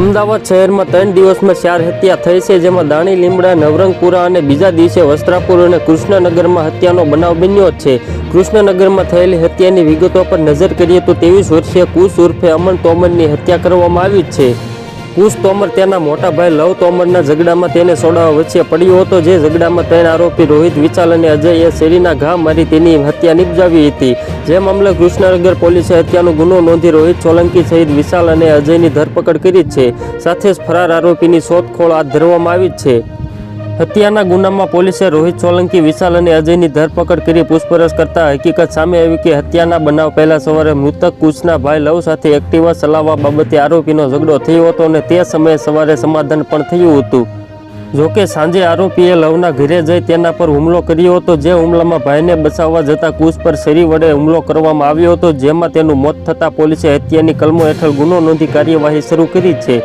અમદાવાદ શહેરમાં ત્રણ દિવસમાં ચાર હત્યા થઈ છે, જેમાં દાણી, લીમડા, નવરંગપુરા અને બીજા દિવસે વસ્ત્રાપુર અને કૃષ્ણનગરમાં હત્યાનો બનાવ બન્યો છે. કૃષ્ણનગરમાં થયેલી હત્યાની વિગતો પર નજર કરીએ તો ત્રેવીસ વર્ષીય કુશ ઉર્ફે અમન તોમરની હત્યા કરવામાં આવી છે. કુશ તોમર તેના મોટા ભાઈ લવ તોમરના ઝઘડામાં તેને સોડાવા વચ્ચે પડ્યો હતો, જે ઝઘડામાં ત્રણ આરોપી રોહિત વિચાલ અને અજયે શેરીના ઘા મારી તેની હત્યા નિપજાવી હતી. જે મામલે કૃષ્ણનગર પોલીસે હત્યાનો ગુનો નોંધી રોહિત સોલંકી સહિત વિશાલ અને અજયની ધરપકડ કરી છે. સાથે જ ફરાર આરોપીની શોધખોળ હાથ ધરવામાં આવી છે. હત્યાના ગુનામાં પોલીસે રોહિત સોલંકી, વિશાલ અને અજયની ધરપકડ કરી પૂછપરછ કરતા હકીકત સામે આવી કે હત્યાના બનાવ પહેલા સવારે મૃતક કુશના ભાઈ લવ સાથે એક્ટિવા ચલાવવા બાબતે આરોપીનો ઝઘડો થયો હતો અને તે સમયે સવારે સમાધાન પણ થયું હતું. જોકે સાંજે આરોપીએ લવના ઘરે જઈ તેના પર હુમલો કર્યો હતો, જે હુમલામાં ભાઈને બચાવવા જતા કુશ પર શરી વડે હુમલો કરવામાં આવ્યો હતો, જેમાં તેનું મોત થતાં પોલીસે હત્યાની કલમો હેઠળ ગુનો નોંધી કાર્યવાહી શરૂ કરી છે.